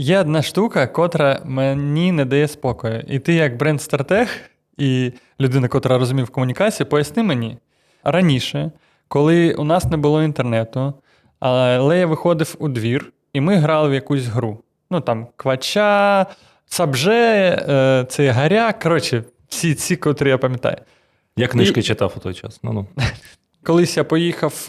Є одна штука, котра мені не дає спокою. І ти, як бренд-стратег і людина, котра розуміє в комунікації, поясни мені раніше, коли у нас не було інтернету, але я виходив у двір, і ми грали в якусь гру. Ну там квача, сабже, е, цей гаряк. Коротше, всі ці, котрі я пам'ятаю. Я книжки читав у той час. Ну, ну. Колись я поїхав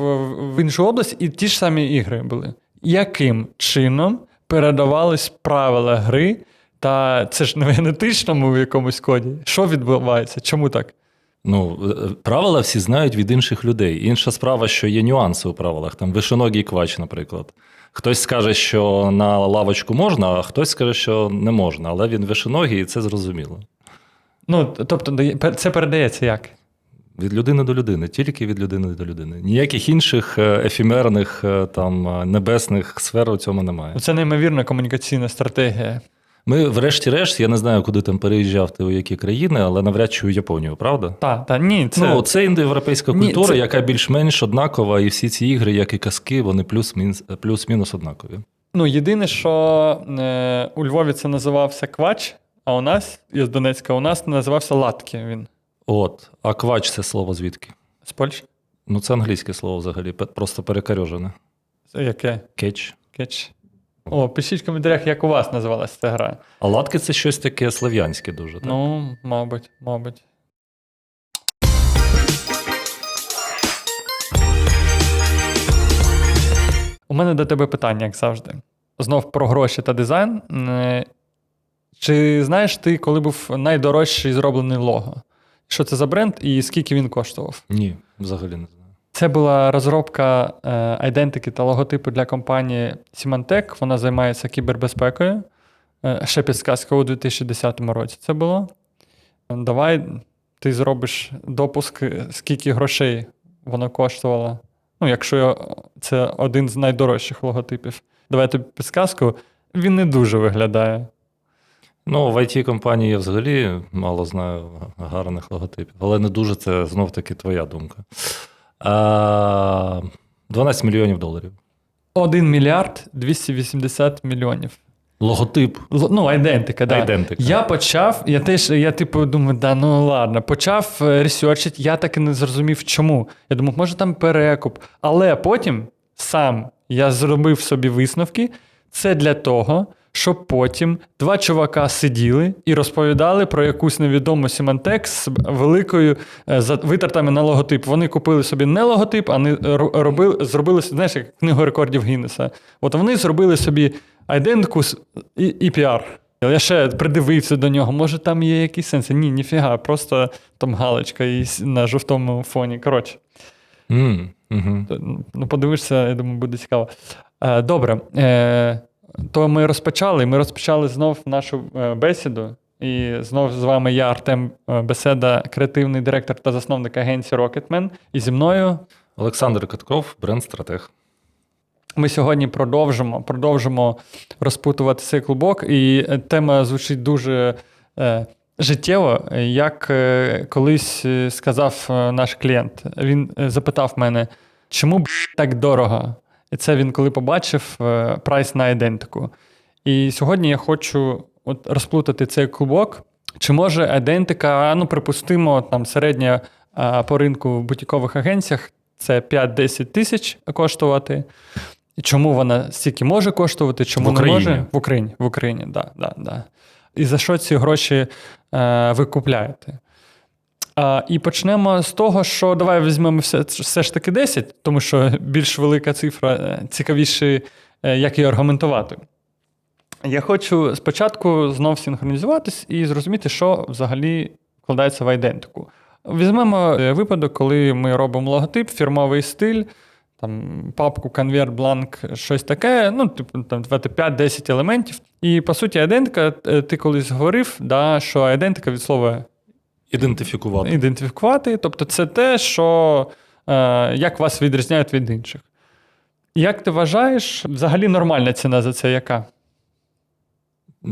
в іншу область, і ті ж самі ігри були. Яким чином передавались правила гри? Та це ж не в генетичному якомусь коді. Що відбувається? Чому так? Ну, е, правила всі знають від інших людей. Інша справа, що є нюанси у правилах. Там вишеногий квач, наприклад. Хтось скаже, що на лавочку можна, а хтось скаже, що не можна, але він вишеногий, і це зрозуміло. Ну, тобто, це передається як? Від людини до людини, тільки від людини до людини. Ніяких інших е, ефемерних е, там е, небесних сфер у цьому немає. Це неймовірна комунікаційна стратегія. Ми, врешті-решт, я не знаю, куди там переїжджав ти у які країни, але навряд чи у Японію, правда? Та, та, ні, це. Ну, це індоєвропейська Ні, культура, це- яка більш-менш однакова, і всі ці ігри, як і казки, вони плюс-мінус, плюс-мінус однакові. Ну, єдине, що е, у Львові це називався квач, а у нас, я з Донецька, у нас називався латки він. От, а квач це слово звідки? З Польщі? Ну, це англійське слово взагалі, просто перекарьожене. Це яке? Кетч. Кетч. О, пишіть в коментарях, як у вас називалася ця гра. А латки це щось таке слов'янське дуже. Так? Ну, мабуть, мабуть. У мене до тебе питання, як завжди. Знов про гроші та дизайн. Е, Чи знаєш ти, коли був найдорожчий зроблений лого? Що це за бренд і скільки він коштував? Ні, взагалі не знаю. Це була розробка е, айдентики та логотипу для компанії Symantec. Вона займається кібербезпекою. Е, ще підсказка у 2010 році це було. Давай ти зробиш допуск, е, скільки грошей воно коштувало. Ну, якщо це один з найдорожчих логотипів. Давай тобі підсказку. Він не дуже виглядає. Ну, в it компанії я взагалі мало знаю гарних логотипів, але не дуже це знов таки твоя думка. 12 мільйонів доларів. 1 мільярд 280 мільйонів. Логотип. Л- Ну, айдентика, да. Айдентика. Я почав, я теж, я типу думаю, да, ну ладно, почав е, ресерчити, я так і не зрозумів, чому. Я думав, може там перекуп. Але потім сам я зробив собі висновки. Це для того, щоб потім два чувака сиділи і розповідали про якусь невідому Symantec з великою е, за- витратами на логотип. Вони купили собі не логотип, а не робили, зробили, знаєш, як книгу рекордів Гіннеса. От вони зробили собі айдентику з- і, і піар. Я ще придивився до нього. Може, там є якісь сенси? Ні, ніфіга, просто там галочка і на жовтому фоні. Коротше, м угу. ну, подивишся, я думаю, буде цікаво. Е, добре. То ми розпочали. Ми розпочали знов нашу е, бесіду. І знов з вами я, Артем е, Беседа, креативний директор та засновник агенції Rocketman. І зі мною Олександр Катков, бренд-стратег. Ми сьогодні продовжимо, продовжимо розпутувати цей клубок, і е, тема звучить дуже е, життєво. Як е, колись сказав наш клієнт, він запитав мене, чому б так дорого? І це він коли побачив е, прайс на ідентику. І сьогодні я хочу от розплутати цей клубок. Чи може ідентика, ну припустимо, там середня а, по ринку в бутікових агенціях це 5-10 тисяч коштувати. Чому вона стільки може коштувати, чому В не може? В Україні, в Україні, да, да, да. І за що ці гроші е, ви купляєте? А, і почнемо з того, що давай візьмемо все, все ж таки 10, тому що більш велика цифра е, цікавіше, е, як її аргументувати. Я хочу спочатку знов синхронізуватись і зрозуміти, що взагалі вкладається в айдентику. Візьмемо е, випадок, коли ми робимо логотип, фірмовий стиль, там папку, конверт, бланк, щось таке, ну, типу, там 5-10 елементів. І по суті, айдентика, ти колись говорив, да, що айдентика від слова Ідентифікувати. ідентифікувати, тобто це те, що е, як вас відрізняють від інших. Як ти вважаєш, взагалі нормальна ціна за це яка?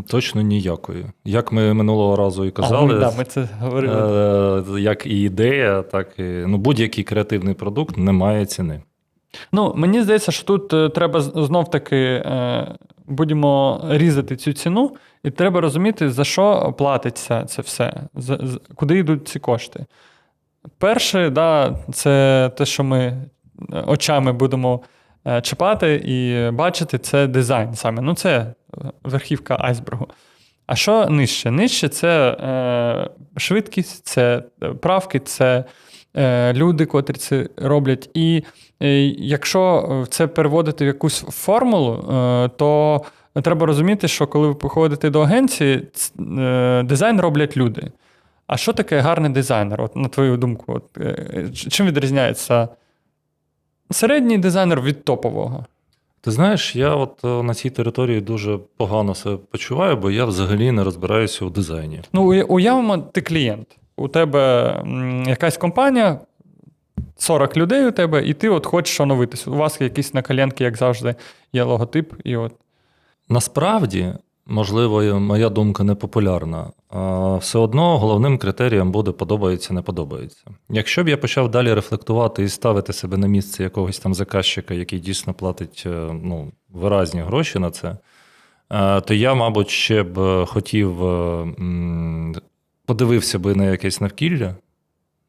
Точно ніякої. Як ми минулого разу і А, казали, ми, да, ми це говорили. е, як і ідея, так і ну, будь-який креативний продукт не має ціни. Ну, мені здається, що тут е, треба знов таки е, будемо різати цю ціну, і треба розуміти, за що платиться це все, за, з- куди йдуть ці кошти. Перше, да, це те, що ми е, очами будемо чіпати і бачити, це дизайн саме. Ну, це верхівка айсбергу. А що нижче? Нижче це е, швидкість, це правки, це люди, котрі це роблять. І е, якщо це переводити в якусь формулу, е, то треба розуміти, що коли ви приходите до агенції, е, дизайн роблять люди. А що таке гарний дизайнер, от, на твою думку? От, е, чим відрізняється середній дизайнер від топового? Ти знаєш, я от е, на цій території дуже погано себе почуваю, бо я взагалі не розбираюся у дизайні. Ну, уя- уявимо, ти клієнт. У тебе якась компанія, 40 людей у тебе, і ти от хочеш оновитись. У вас якісь на коленки, як завжди, є логотип, і от. Насправді, можливо, моя думка не популярна. Все одно головним критерієм буде подобається, не подобається. Якщо б я почав далі рефлектувати і ставити себе на місце якогось там заказчика, який дійсно платить е, ну, виразні гроші на це, е, то я, мабуть, ще б е, хотів подивився би на якесь навкілля,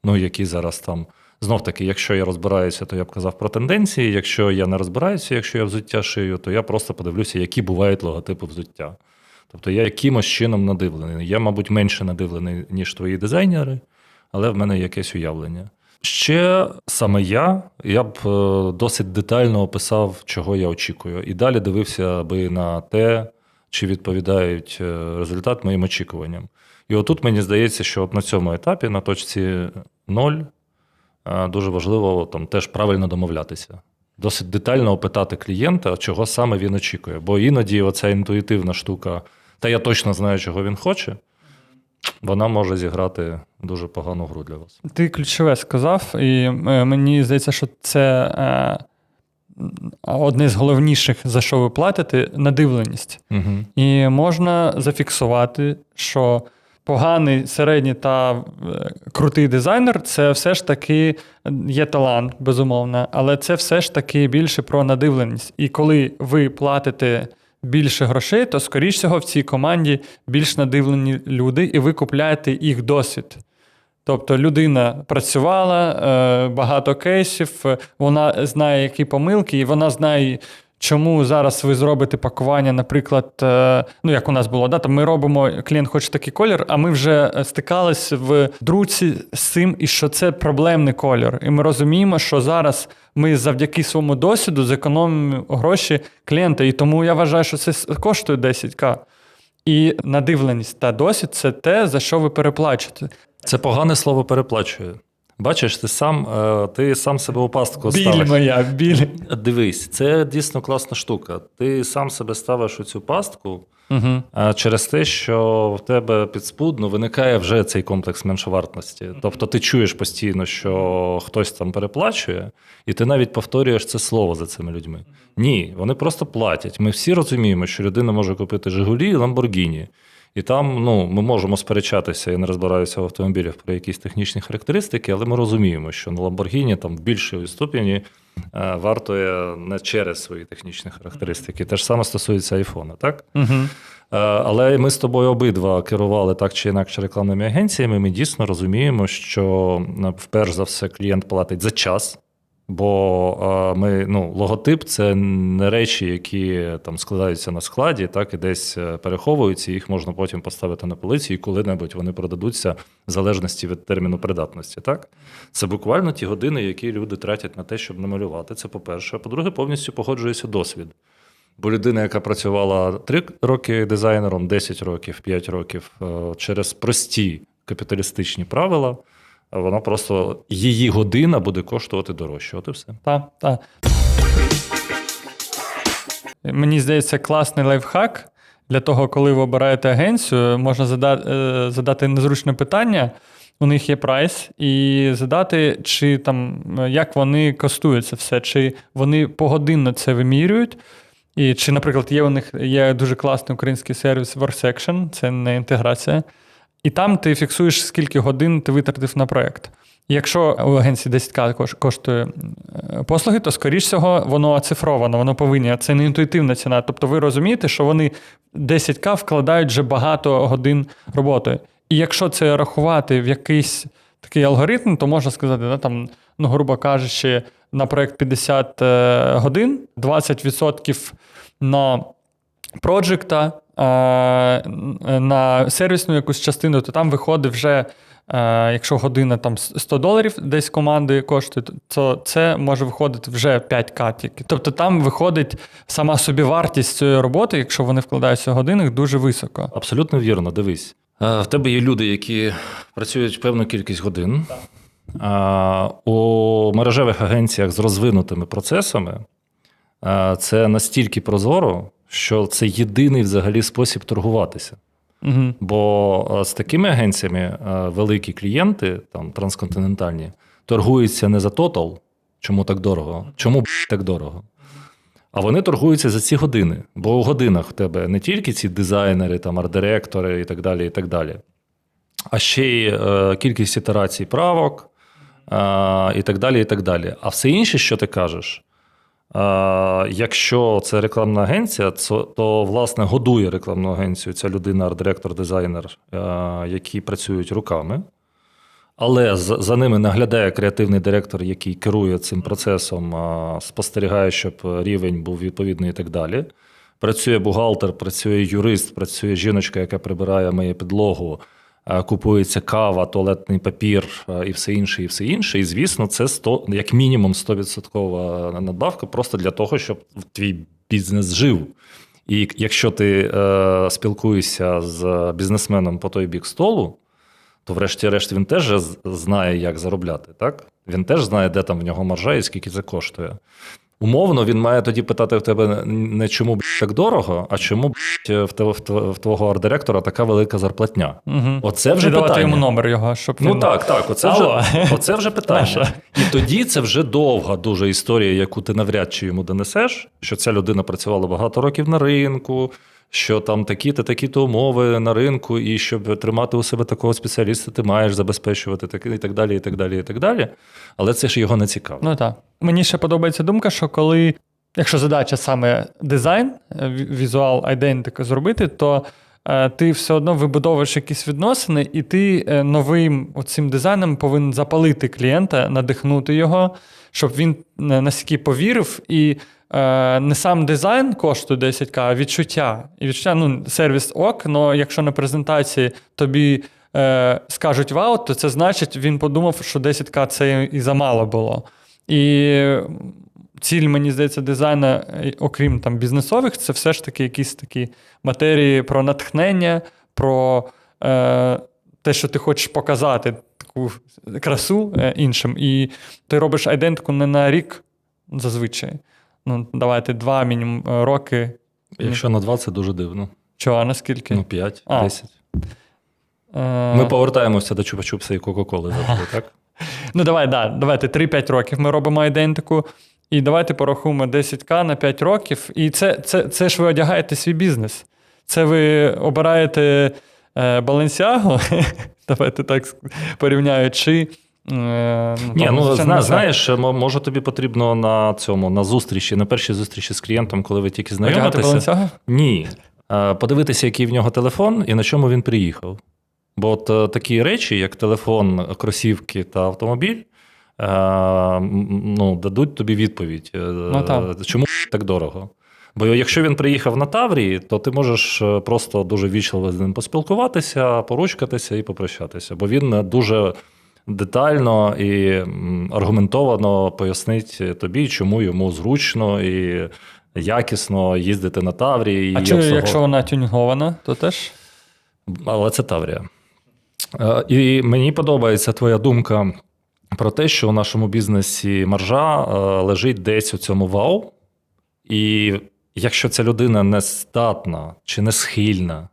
ну, які зараз там. Знов таки, якщо я розбираюся, то я б казав про тенденції. Якщо я не розбираюся, якщо я взуття шию, то я просто подивлюся, які бувають логотипи взуття. Тобто я якимось чином надивлений. Я, мабуть, менше надивлений, ніж твої дизайнери, але в мене якесь уявлення. Ще саме я, я б е, досить детально описав, чого я очікую. І далі дивився би на те, чи відповідають е, результат моїм очікуванням. І отут мені здається, що от на цьому етапі, на точці 0, е, дуже важливо там теж правильно домовлятися. Досить детально опитати клієнта, чого саме він очікує. Бо іноді оця інтуїтивна штука, та я точно знаю, чого він хоче, вона може зіграти дуже погану гру для вас. Ти ключове сказав, і е, мені здається, що це е, одне з головніших, за що ви платите, надивленість. Угу. І можна зафіксувати, що поганий, середній та е, крутий дизайнер це все ж таки є талант, безумовно, але це все ж таки більше про надивленість. І коли ви платите більше грошей, то, скоріш всього, в цій команді більш надивлені люди, і ви купляєте їх досвід. Тобто людина працювала, е, багато кейсів, вона знає, які помилки, і вона знає, чому зараз ви зробите пакування, наприклад, е, ну як у нас було, да, там ми робимо, клієнт хоче такий колір, а ми вже е, стикались в друці з цим, і що це проблемний колір. І ми розуміємо, що зараз ми завдяки своєму досвіду зекономимо гроші клієнта. І тому я вважаю, що це коштує 10к. І надивленість та досвід це те, за що ви переплачуєте. Це погане слово переплачує. Бачиш, ти сам, е, ти сам себе у пастку Біль моя, біль. Дивись, це дійсно класна штука. Ти сам себе ставиш у цю пастку Угу. через те, що в тебе підспудно виникає вже цей комплекс меншовартості. Тобто ти чуєш постійно, що хтось там переплачує, і ти навіть повторюєш це слово за цими людьми. Ні, вони просто платять. Ми всі розуміємо, що людина може купити Жигулі і Ламборгіні. І там ну, ми можемо сперечатися, я не розбираюся в автомобілях про якісь технічні характеристики, але ми розуміємо, що на Lamborghini там в більшій ступені е, вартує не через свої технічні характеристики. Те ж саме стосується айфона, так? Угу. Але ми з тобою обидва керували так чи інакше рекламними агенціями. Ми дійсно розуміємо, що е, вперше за все клієнт платить за час. Бо е, ми, ну, логотип це не речі, які там складаються на складі, так і десь е, переховуються, їх можна потім поставити на полиці, і коли-небудь вони продадуться в залежності від терміну придатності. Так? Це буквально ті години, які люди тратять на те, щоб намалювати. Це по-перше. А по-друге, повністю погоджується досвід. Бо людина, яка працювала 3 роки дизайнером, 10 років, 5 років, е, через прості капіталістичні правила, вона просто її година буде коштувати дорожче. От і все. Так, так. Мені здається, класний лайфхак для того, коли ви обираєте агенцію, можна задати, е, задати незручне питання. У них є прайс, і задати, чи там як вони коштуються все, чи вони погодинно це вимірюють. І чи, наприклад, є у них є дуже класний український сервіс WorkSection, це не інтеграція. І там ти фіксуєш, скільки годин ти витратив на проєкт. Якщо у агенції 10к коштує е, послуги, то скоріш всього воно оцифровано, воно повинні. Це не інтуїтивна ціна. Тобто ви розумієте, що вони 10к вкладають вже багато годин роботи. І якщо це рахувати в якийсь такий алгоритм, то можна сказати, да, там, ну, грубо кажучи, на проєкт 50 е, годин, 20% на проджекта, на сервісну якусь частину, то там виходить вже, е, якщо година там 100 доларів десь команди коштує, то це може виходити вже 5К тільки. Тобто там виходить сама собівартість цієї роботи, якщо вони вкладаються в годинах, дуже високо. Абсолютно вірно, дивись. Е, В тебе є люди, які працюють певну кількість годин. А У мережевих агенціях з розвинутими процесами е, це настільки прозоро, що це єдиний взагалі спосіб торгуватися. Угу. Бо е, з такими агенціями е, великі клієнти, там трансконтинентальні, торгуються не за тотал, чому так дорого, чому б, так дорого. А вони торгуються за ці години. Бо у годинах в тебе не тільки ці дизайнери, там, арт-директори і так далі, і так далі, а ще й е, кількість ітерацій правок е, і так далі, і так далі. А все інше, що ти кажеш, якщо це рекламна агенція, то, власне годує рекламну агенцію ця людина, арт-директор, дизайнер, які працюють руками. Але за ними наглядає креативний директор, який керує цим процесом, спостерігає, щоб рівень був відповідний і так далі. Працює бухгалтер, працює юрист, працює жіночка, яка прибирає моє підлогу, купується кава, туалетний папір і все інше, і все інше. І звісно, це 100, як мінімум 100% надбавка просто для того, щоб твій бізнес жив. І якщо ти е, спілкуєшся з бізнесменом по той бік столу, то врешті-решт він теж знає, як заробляти, так? Він теж знає, де там в нього маржа і скільки це коштує. Умовно, він має тоді питати в тебе не чому б так дорого, а чому б в, те- в, твого арт-директора така велика зарплатня. Угу. Оце вже І давати питання. йому номер його, щоб Ну він... так, так, оце Алло. вже, оце вже питання. Наша. І тоді це вже довга дуже історія, яку ти навряд чи йому донесеш, що ця людина працювала багато років на ринку, що там такі-то, такі-то умови на ринку, і щоб тримати у себе такого спеціаліста, ти маєш забезпечувати таке, і так далі, і так далі, і так далі. Але це ж його не цікаво. Ну так. Мені ще подобається думка, що коли, якщо задача саме дизайн, е, візуал айдентика зробити, то ти все одно вибудовуєш якісь відносини, і ти е, новим цим дизайном повинен запалити клієнта, надихнути його, щоб він е, настільки повірив і. е, Не сам дизайн коштує 10к, а відчуття. І відчуття, ну, сервіс ок, але якщо на презентації тобі е, скажуть вау, то це значить, він подумав, що 10к це і замало було. І ціль, мені здається, дизайну, е, окрім там бізнесових, це все ж таки якісь такі матерії про натхнення, про е, те, що ти хочеш показати таку красу е, іншим. І ти робиш айдентику не на рік зазвичай. Ну, давайте два мінімум е, роки. Якщо на два, це дуже дивно. Чого, а наскільки? Ну, 5, А. 10. Е, Ми повертаємося до Чупа-Чупса і Кока-Коли завжди, так? Ну, давай, да, давайте 3-5 років ми робимо ідентику. І давайте порахуємо 10к на 5 років. І це, це, це ж ви одягаєте свій бізнес. Це ви обираєте е, Баленсіагу, давайте так порівняю, чи. Е, Ні, ну зна, знаєш, може тобі потрібно на цьому, на зустрічі, на першій зустрічі з клієнтом, коли ви тільки знайомитеся. Ні. Е, Подивитися, який в нього телефон і на чому він приїхав. Бо от е, такі речі, як телефон, кросівки та автомобіль, ну, дадуть тобі відповідь, е, так. чому так дорого. Бо якщо він приїхав на Таврії, то ти можеш е, просто дуже вічливо з ним поспілкуватися, поручкатися і попрощатися. Бо він е, дуже детально і аргументовано пояснить тобі, чому йому зручно і якісно їздити на Таврії. А чи, якщо вона тюнінгована, то теж. Але це Таврія. Е, І мені подобається твоя думка про те, що у нашому бізнесі маржа е, лежить десь у цьому вау. І якщо ця людина не здатна чи не схильна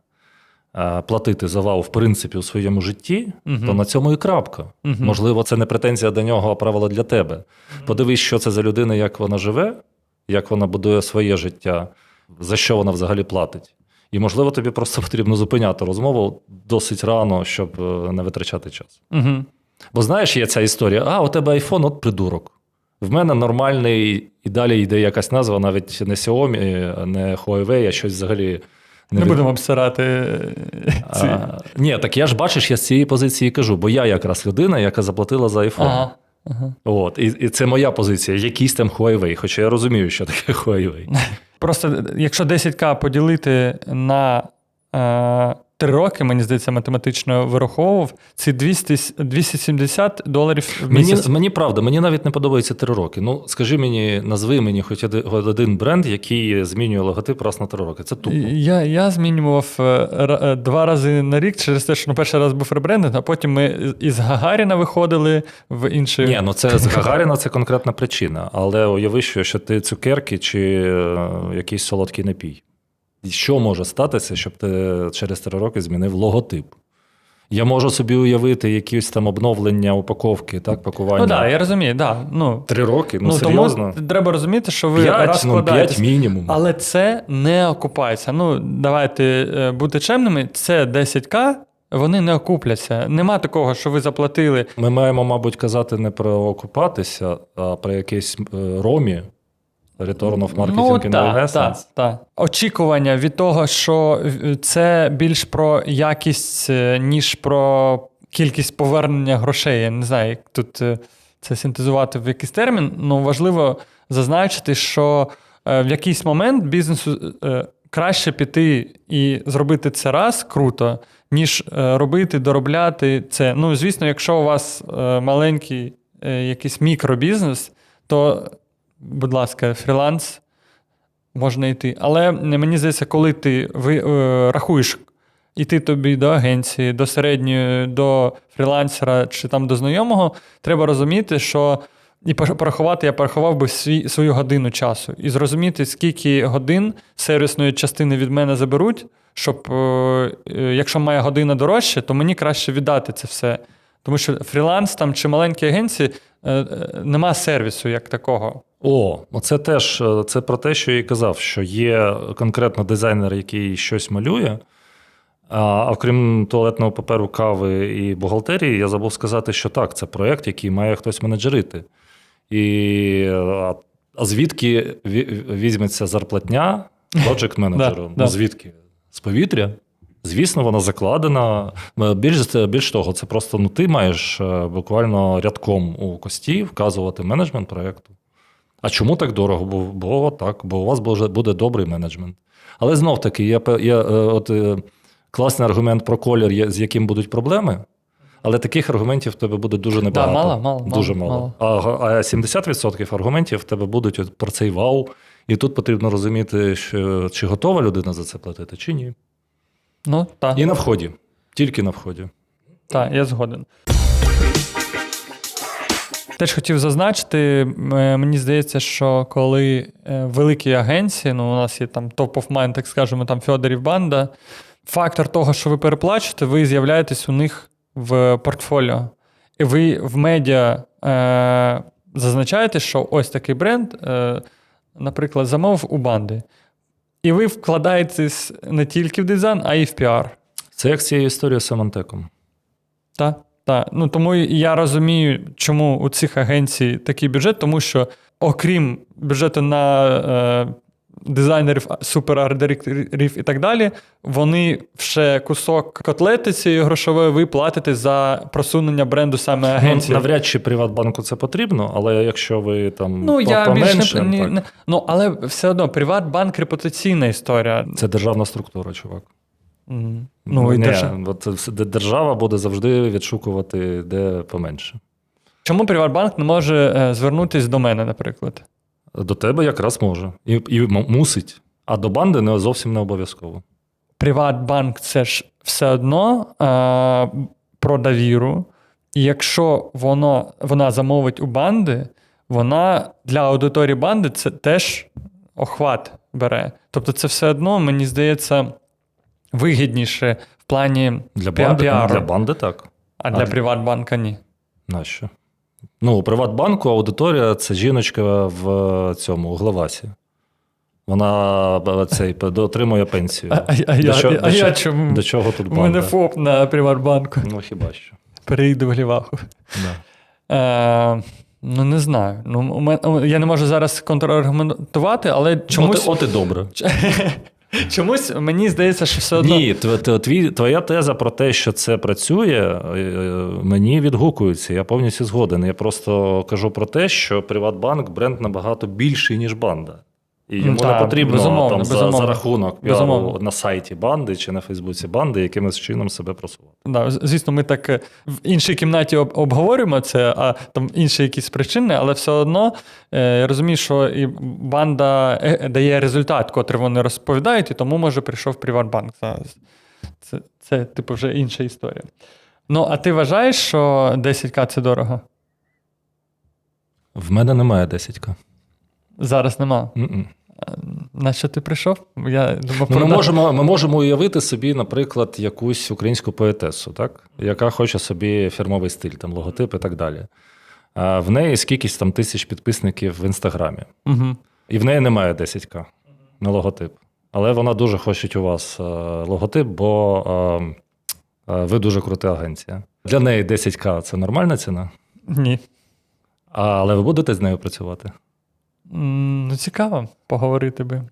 е, платити за вау, в принципі, у своєму житті, Мгм. то на цьому і крапка. Мгм. Можливо, це не претензія до нього, а правило для тебе. Подивись, що це за людина, як вона живе, як вона будує своє життя, за що вона взагалі платить. І, можливо, тобі просто потрібно зупиняти розмову досить рано, щоб е, не витрачати час. Угу. Бо знаєш, є ця історія: а, у тебе iPhone, от придурок. В мене нормальний, і далі йде якась назва, навіть не Xiaomi, не Huawei, а щось взагалі. Не від- будемо обсирати е, ці. А, ні, так я ж бачиш, я з цієї позиції кажу, бо я якраз людина, яка заплатила за iPhone. Ага. Ага. От, і, і це моя позиція, якийсь там Huawei, хоча я розумію, що таке Huawei. Просто е, якщо 10к поділити на е, 3 роки, мені здається, математично вираховував, це 200, с- 270 доларів в Мені, місяць. мені правда, мені навіть не подобається три роки. Ну, скажи мені, назви мені хоч один, бренд, який змінює логотип раз на три роки. Це тупо. Я, я змінював е, е, два рази на рік через те, що ну, перший раз був ребрендинг, а потім ми із Гагаріна виходили в інший. Ні, ну це з Гагаріна це конкретна причина. Але уяви, що, що ти цукерки чи е, якийсь солодкий напій. Що може статися, щоб ти через три роки змінив логотип? Я можу собі уявити якісь там обновлення упаковки, так, пакування. ну так, да, я розумію, да, ну, Три роки, ну, ну серйозно. тому треба розуміти, що ви П'ять, ну, розкладаєтесь. п'ять мінімум. Але це не окупається. Ну, давайте е, бути чемними, це 10к, вони не окупляться. Нема такого, що ви заплатили. Ми маємо, мабуть, казати не про окупатися, а про якийсь е, ромі. Return of Marketing ну, так, Investments. так, так. Очікування від того, що е, це більш про якість, е, ніж про кількість повернення грошей. Я не знаю, як тут е, це синтезувати в якийсь термін. Ну, важливо зазначити, що в якийсь момент бізнесу краще піти і зробити це раз круто, ніж робити, доробляти це. Ну, звісно, якщо у вас маленький якийсь мікробізнес, то, будь ласка, фріланс можна йти. Але мені здається, коли ти ви, е, рахуєш іти тобі до агенції, до середньої, до фрілансера чи там до знайомого, треба розуміти, що. І порахувати, я порахував би свій, свою годину часу і зрозуміти, скільки годин сервісної частини від мене заберуть, щоб е, е, якщо моя година дорожча, то мені краще віддати це все. Тому що фріланс там чи маленькі агенції е, е, нема сервісу як такого. О, оце теж е, це про те, що я і казав, що є конкретно дизайнер, який щось малює. А окрім туалетного паперу, кави і бухгалтерії, я забув сказати, що так, це проєкт, який має хтось менеджерити. І а, а звідки ві- візьметься зарплатня project менеджеру? Да, ну, звідки? З повітря? Звісно, вона закладена. Е, Більш, більш того, це просто ну, ти маєш е, буквально рядком у кості вказувати менеджмент проєкту. А чому так дорого? Бо, бо так, бо у вас буде, добрий менеджмент. Але знов таки, пе- є е, от, е, класний аргумент про колір, з яким будуть проблеми. Але таких аргументів в тебе буде дуже небагато. мало, мало, Дуже мало, мало. А, а 70% аргументів в тебе будуть от про цей вау. І тут потрібно розуміти, що, чи готова людина за це платити, чи ні. Ну, так, І на вході. Тільки на вході. так, я згоден. Теж хотів зазначити, е, мені здається, що коли е, великі агенції, ну у нас є там top of mind, так скажемо, там Фьодорів банда, фактор того, що ви переплачуєте, ви з'являєтесь у них в портфоліо. І ви в медіа е, зазначаєте, що ось такий бренд, е, наприклад, замовив у банди. І ви вкладаєтесь не тільки в дизайн, а й в піар. Це як з цією історією з Семантеком. Так, так. Ну тому я розумію, чому у цих агенцій такий бюджет, тому що окрім бюджету на е, дизайнерів, суперарт-директорів і так далі, вони ще кусок котлети цієї грошової ви платите за просунення бренду саме Ну, агенції. навряд чи Приватбанку це потрібно, але якщо ви там Ну, по- я більш не, не, не. Ну, але все одно Приватбанк репутаційна історія. це державна структура, чувак. Мгм. Ну, і Ні, держа- от держава буде завжди відшукувати де поменше. Чому Приватбанк не може е, звернутися до мене, наприклад? До тебе якраз може. І, і м- мусить. А до банди не зовсім не обов'язково. Приватбанк це ж все одно е, про довіру. І якщо воно, вона замовить у банди, вона для аудиторії банди це теж охват бере. Тобто, це все одно, мені здається, вигідніше в плані Для банди, піару. для банди так. а для а- Приватбанка ні. Нащо? Ну, у Приватбанку аудиторія це жіночка в цьому у Главасі. Вона цей п- отримує пенсію. А, а, а, До я, чого- а до я чому? До чого тут У мене? ФОП на Приватбанку. Ну хіба що. Перейду в Гліваху. Да. Е, ну, не знаю. Ну, у мен, я не можу зараз контраргументувати, але чомусь, От, от і добре. чомусь мені здається, що все одно. Ні, твоя теза про те, що це працює, е, мені відгукується. Я повністю згоден. Я просто кажу про те, що Приватбанк бренд набагато більший, ніж банда. І йому так, не потрібно безумовно, там, за, безумовно. за рахунок піару Безумовно. на сайті банди чи на Фейсбуці банди якимось чином себе просувати. Да, звісно, ми так е, в іншій кімнаті об- обговорюємо це, а там інші якісь причини, але все одно е, я розумію, що і банда е, дає результат, котрий вони розповідають, і тому, може, прийшов Приватбанк. Це, це, типу, вже інша історія. Ну, а ти вважаєш, що 10к це дорого? В мене немає 10к. Зараз нема. М-м. На що ти прийшов? Я думав, Ну, ми, можемо, ми можемо уявити собі, наприклад, якусь українську поетесу, так? яка хоче собі фірмовий стиль, там, логотип і так далі. А в неї скількись там тисяч підписників в інстаграмі. Мгм. І в неї немає 10к на логотип. Але вона дуже хоче у вас е, логотип, бо е, е, ви дуже крута агенція. Для неї 10к це нормальна ціна, Ні. а, але ви будете з нею працювати. Ну, цікаво поговорити би.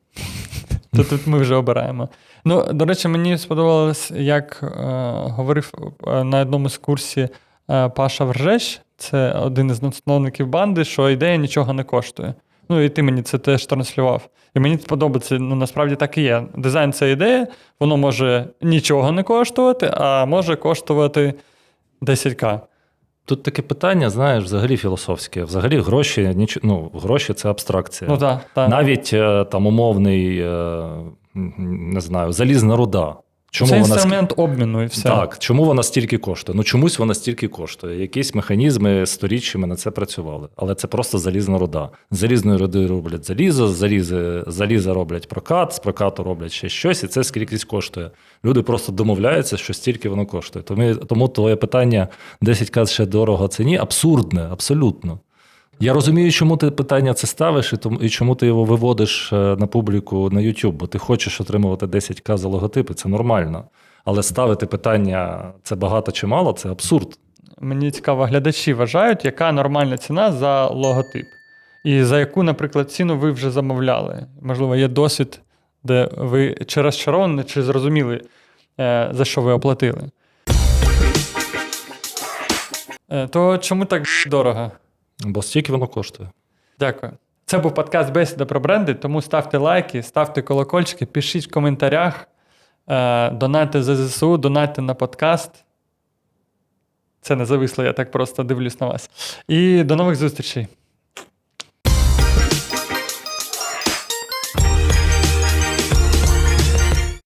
То тут ми вже обираємо. Ну, до речі, мені сподобалось, як е, говорив е, на одному з курсів е, Паша Вржеш, це один із засновників банди, що ідея нічого не коштує. Ну, і ти мені це теж транслював. І мені подобається, ну насправді так і є. Дизайн це ідея, воно може нічого не коштувати, а може коштувати 10к. Тут таке питання, знаєш, взагалі філософське. Взагалі гроші, ніч... ну, гроші це абстракція. Ну так, та. Навіть е, там умовний, е, не знаю, залізна руда. Чому це вона ск- інструмент обміну і все. Так, чому вона стільки коштує? Ну чомусь вона стільки коштує. Якісь механізми сторіччями на це працювали. Але це просто залізна руда. Залізної руди роблять залізо, залізи, заліза роблять прокат, з прокату роблять ще щось, і це скількись коштує. Люди просто домовляються, що стільки воно коштує. Тому, тому твоє питання 10к ще дорого це ні, абсурдне, абсолютно. Я розумію, чому ти питання це ставиш, і тому і чому ти його виводиш е, на публіку на YouTube, бо ти хочеш отримувати 10к за логотипи, це нормально. Але ставити питання це багато чи мало, це абсурд. Мені цікаво, глядачі вважають, яка нормальна ціна за логотип. І за яку, наприклад, ціну ви вже замовляли. Можливо, є досвід, де ви чи розчаровані, чи зрозуміли, е, за що ви оплатили. Е, То чому так дорого? Бо стільки воно коштує. Дякую. Це був подкаст Бесіда про бренди, тому ставте лайки, ставте колокольчики, пишіть в коментарях, е, донайте за ЗСУ, донайте на подкаст. Це не зависло, я так просто дивлюсь на вас. І до нових зустрічей.